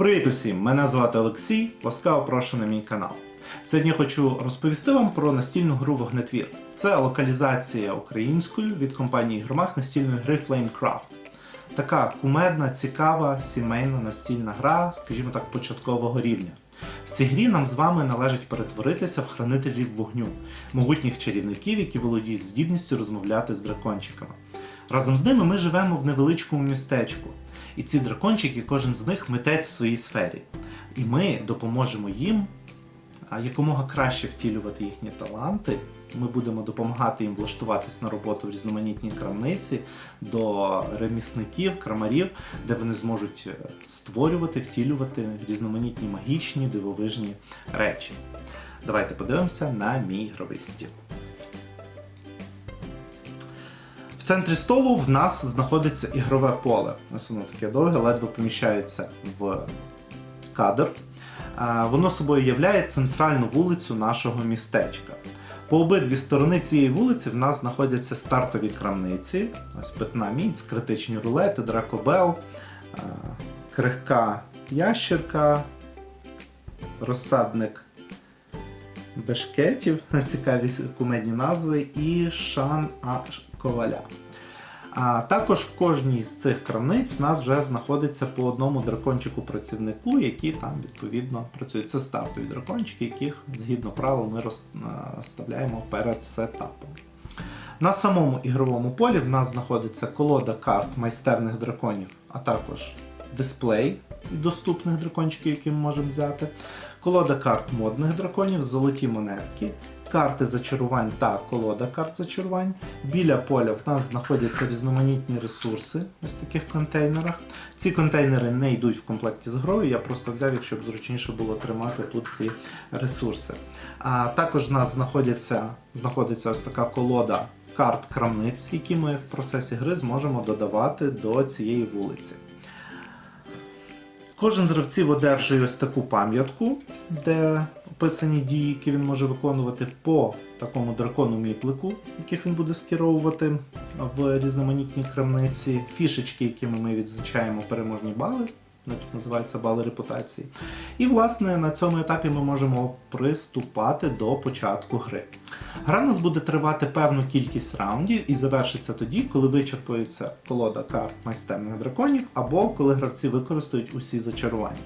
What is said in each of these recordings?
Привіт усім! Мене звати Олексій. Ласкаво прошу на мій канал. Сьогодні хочу розповісти вам про настільну гру Вогнетвір. Це локалізація українською від компанії Громах настільної гри Flamecraft. Така кумедна, цікава, сімейна настільна гра, скажімо так, початкового рівня. В цій грі нам з вами належить перетворитися в хранителів вогню, могутніх чарівників, які володіють здібністю розмовляти з дракончиками. Разом з ними ми живемо в невеличкому містечку, і ці дракончики, кожен з них митець в своїй сфері. І ми допоможемо їм якомога краще втілювати їхні таланти. Ми будемо допомагати їм влаштуватись на роботу в різноманітній крамниці до ремісників, крамарів, де вони зможуть е, створювати, втілювати різноманітні магічні дивовижні речі. Давайте подивимося на мій ігровий стіл. Центрі столу в нас знаходиться ігрове поле. Ось воно таке довге, ледве поміщається в кадр. Воно собою являє центральну вулицю нашого містечка. По обидві сторони цієї вулиці в нас знаходяться стартові крамниці. Ось питна міць, критичні рулети, дракобел, крихка ящерка, розсадник бешкетів, цікаві кумедні назви, і шан коваля. А також в кожній з цих крамниць в нас вже знаходиться по одному дракончику-працівнику, які там відповідно працюють. Це стартові дракончики, яких згідно правил ми розставляємо перед сетапом. На самому ігровому полі в нас знаходиться колода карт майстерних драконів, а також дисплей доступних дракончиків, які ми можемо взяти. Колода карт модних драконів, золоті монетки, карти зачарувань та колода карт зачарувань. Біля поля в нас знаходяться різноманітні ресурси ось таких контейнерах. Ці контейнери не йдуть в комплекті з грою, я просто взяв їх, щоб зручніше було тримати тут ці ресурси. А також в нас знаходиться, знаходиться ось така колода карт крамниць, які ми в процесі гри зможемо додавати до цієї вулиці. Кожен з гравців одержує ось таку пам'ятку, де описані дії, які він може виконувати по такому дракону міплику, яких він буде скеровувати в різноманітній крамниці, фішечки, якими ми відзначаємо переможні бали. Вони тут називаються бали репутації. І, власне, на цьому етапі ми можемо приступати до початку гри. Гра нас буде тривати певну кількість раундів і завершиться тоді, коли вичерпується колода карт майстерних драконів, або коли гравці використають усі зачарування.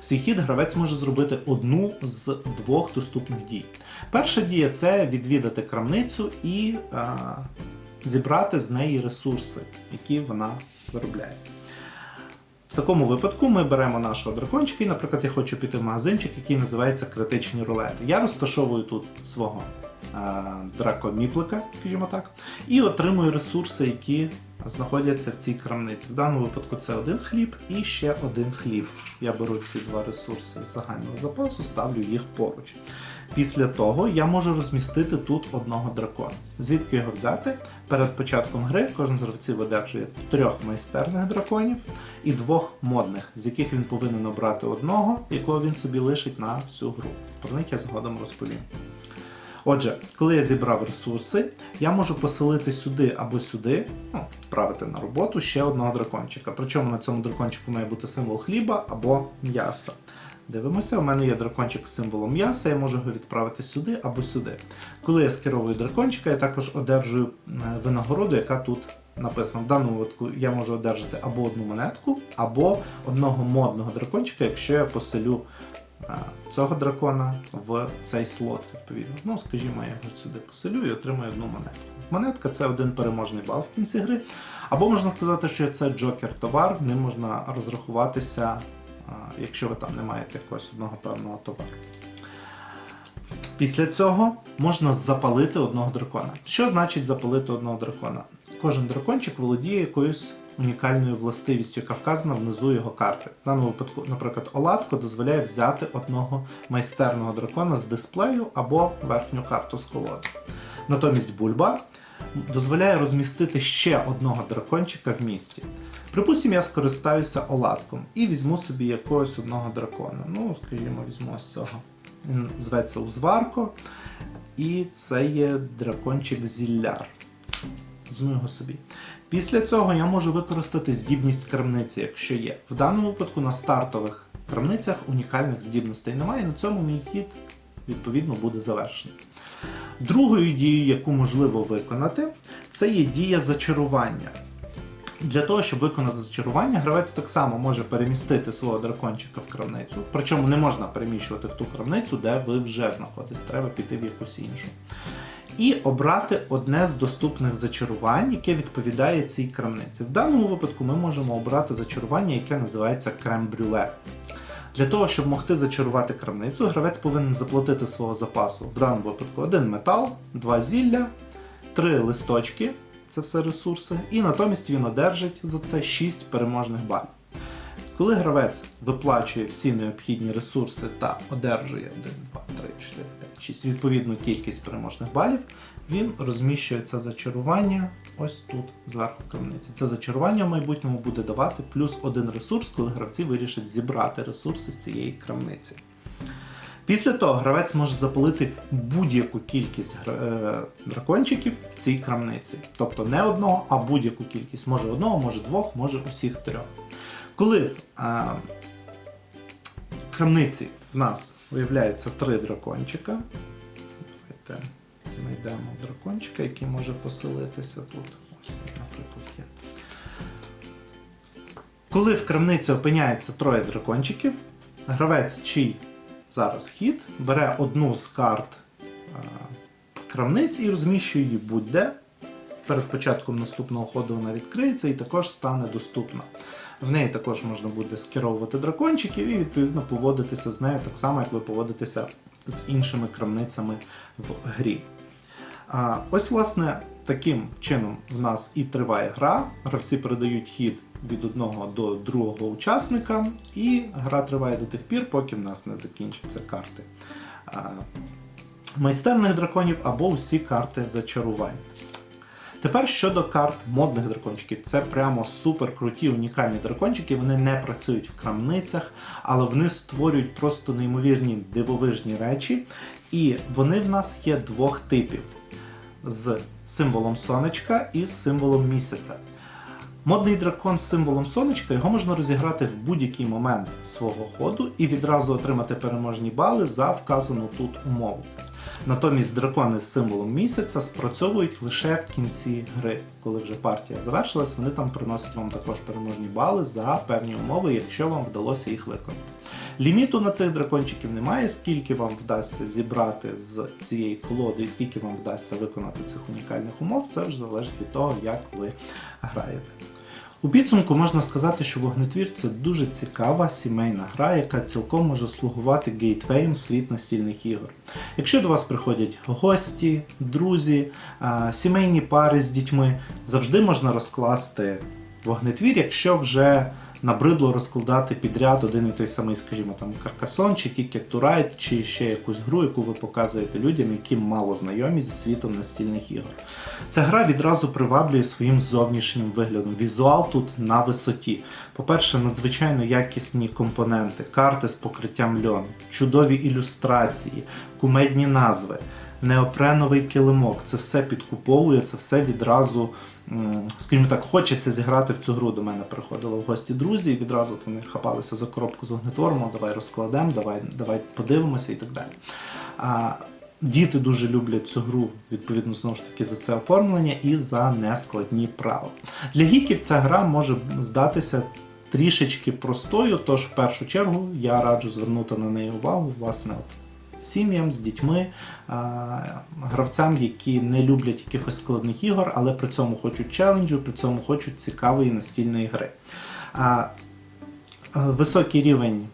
Свій хід гравець може зробити одну з двох доступних дій. Перша дія це відвідати крамницю і а, зібрати з неї ресурси, які вона виробляє. В такому випадку ми беремо нашого дракончика і, наприклад, я хочу піти в магазинчик, який називається критичні рулети. Я розташовую тут свого е, дракоміплика, скажімо так, і отримую ресурси, які знаходяться в цій крамниці. В даному випадку це один хліб і ще один хліб. Я беру ці два ресурси з загального запасу, ставлю їх поруч. Після того я можу розмістити тут одного дракона. Звідки його взяти? Перед початком гри кожен з гравців одержує трьох майстерних драконів і двох модних, з яких він повинен обрати одного, якого він собі лишить на всю гру. Про них я згодом розповім. Отже, коли я зібрав ресурси, я можу поселити сюди або сюди, ну, відправити на роботу ще одного дракончика. Причому на цьому дракончику має бути символ хліба або м'яса. Дивимося, у мене є дракончик з символом м'яса, я можу його відправити сюди або сюди. Коли я скеровую дракончика, я також одержую е, винагороду, яка тут написана. В даному випадку я можу одержати або одну монетку, або одного модного дракончика, якщо я поселю е, цього дракона в цей слот, відповідно. Ну, скажімо, я його сюди поселю і отримаю одну монетку. Монетка це один переможний бал в кінці гри. Або можна сказати, що це джокер-товар, ним можна розрахуватися, якщо ви там не маєте якогось одного певного товару. Після цього можна запалити одного дракона. Що значить запалити одного дракона? Кожен дракончик володіє якоюсь унікальною властивістю, яка вказана внизу його карти. В даному випадку, наприклад, Оладко дозволяє взяти одного майстерного дракона з дисплею або верхню карту з колоди. Натомість бульба дозволяє розмістити ще одного дракончика в місті. Припустимо, я скористаюся оладком і візьму собі якогось одного дракона. Ну, скажімо, візьму ось цього. Він зветься Узварко. І це є дракончик Зілляр. Візьму його собі. Після цього я можу використати здібність крамниці, якщо є. В даному випадку на стартових крамницях унікальних здібностей немає, на цьому мій хід відповідно буде завершений. Другою дією, яку можливо виконати, це є дія зачарування. Для того, щоб виконати зачарування, гравець так само може перемістити свого дракончика в крамницю. Причому не можна переміщувати в ту крамницю, де ви вже знаходитесь. Треба піти в якусь іншу. І обрати одне з доступних зачарувань, яке відповідає цій крамниці. В даному випадку ми можемо обрати зачарування, яке називається крем-брюле. Для того, щоб могти зачарувати крамницю, гравець повинен заплатити свого запасу. В даному випадку один метал, два зілля, три листочки це все ресурси, і натомість він одержить за це 6 переможних балів. Коли гравець виплачує всі необхідні ресурси та одержує 1, 2, 3, 4, 5, 6 відповідну кількість переможних балів, він розміщує це зачарування ось тут, зверху крамниці. Це зачарування в майбутньому буде давати плюс один ресурс, коли гравці вирішать зібрати ресурси з цієї крамниці. Після того гравець може запалити будь-яку кількість е, дракончиків в цій крамниці. Тобто не одного, а будь-яку кількість. Може одного, може двох, може усіх трьох. Коли е, в крамниці в нас виявляється три дракончика. Давайте знайдемо дракончика, який може поселитися тут. Ось, наприклад, є. Коли в крамниці опиняється троє дракончиків, гравець, чий зараз хід, бере одну з карт е, крамниць і розміщує її будь-де. Перед початком наступного ходу вона відкриється і також стане доступна. В неї також можна буде скеровувати дракончиків і відповідно поводитися з нею так само, як ви поводитеся з іншими крамницями в грі. Ось, власне, таким чином в нас і триває гра. Гравці передають хід від одного до другого учасника, і гра триває до тих пір, поки в нас не закінчаться карти майстерних драконів або усі карти зачарувань. Тепер щодо карт модних дракончиків, це прямо супер круті, унікальні дракончики. Вони не працюють в крамницях, але вони створюють просто неймовірні дивовижні речі. І вони в нас є двох типів: з символом сонечка і символом місяця. Модний дракон з символом сонечка його можна розіграти в будь-який момент свого ходу і відразу отримати переможні бали за вказану тут умову. Натомість дракони з символом місяця спрацьовують лише в кінці гри. Коли вже партія завершилась, вони там приносять вам також переможні бали за певні умови, якщо вам вдалося їх виконати. Ліміту на цих дракончиків немає, скільки вам вдасться зібрати з цієї колоди і скільки вам вдасться виконати цих унікальних умов, це вже залежить від того, як ви граєте. У підсумку можна сказати, що вогнетвір це дуже цікава сімейна гра, яка цілком може слугувати гейтвеєм світ настільних ігор. Якщо до вас приходять гості, друзі, сімейні пари з дітьми, завжди можна розкласти вогнетвір, якщо вже набридло розкладати підряд один і той самий, скажімо, там Каркасон, чи Ticket to чи ще якусь гру, яку ви показуєте людям, які мало знайомі зі світом настільних ігор. Ця гра відразу приваблює своїм зовнішнім виглядом. Візуал тут на висоті. По-перше, надзвичайно якісні компоненти, карти з покриттям льон, чудові ілюстрації, кумедні назви, неопреновий килимок. Це все підкуповує, це все відразу. Скажімо так, хочеться зіграти в цю гру. До мене приходили в гості друзі, і відразу вони хапалися за коробку з вогнетвором, давай розкладемо, давай, давай подивимося і так далі. Діти дуже люблять цю гру, відповідно, знову ж таки, за це оформлення і за нескладні правила. Для гіків ця гра може здатися трішечки простою, тож в першу чергу я раджу звернути на неї увагу, власне, от, сім'ям з дітьми, гравцям, які не люблять якихось складних ігор, але при цьому хочуть челенджу, при цьому хочуть цікавої настільної гри. Е, Високий рівень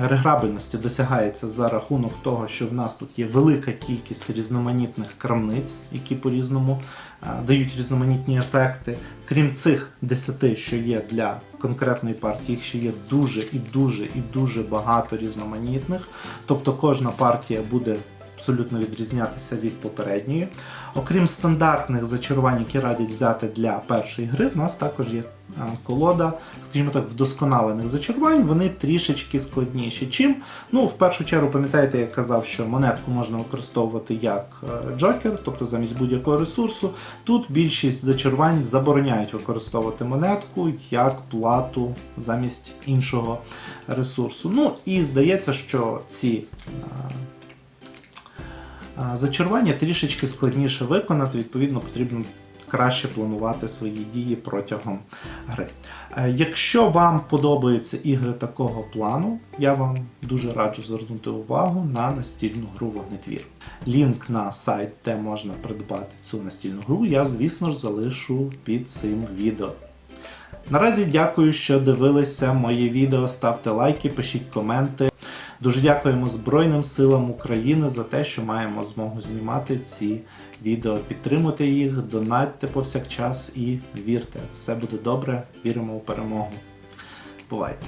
реграбельності досягається за рахунок того, що в нас тут є велика кількість різноманітних крамниць, які по-різному е, дають різноманітні ефекти. Крім цих 10, що є для конкретної партії, їх ще є дуже і дуже і дуже багато різноманітних. Тобто кожна партія буде абсолютно відрізнятися від попередньої. Окрім стандартних зачарувань, які радять взяти для першої гри, в нас також є колода, скажімо так, вдосконалених зачарувань, вони трішечки складніші. Чим? Ну, в першу чергу, пам'ятаєте, я казав, що монетку можна використовувати як е, джокер, тобто замість будь-якого ресурсу. Тут більшість зачарувань забороняють використовувати монетку як плату замість іншого ресурсу. Ну і здається, що ці е, е, зачарування трішечки складніше виконати, відповідно, потрібно краще планувати свої дії протягом гри. Е, Якщо вам подобаються ігри такого плану, я вам дуже раджу звернути увагу на настільну гру Вогнетвір. Лінк на сайт, де можна придбати цю настільну гру, я, звісно ж, залишу під цим відео. Наразі дякую, що дивилися моє відео. Ставте лайки, пишіть коменти. Дуже дякуємо Збройним силам України за те, що маємо змогу знімати ці відео. Підтримуйте їх, донатьте повсякчас і вірте, все буде добре. Віримо у перемогу. Бувайте!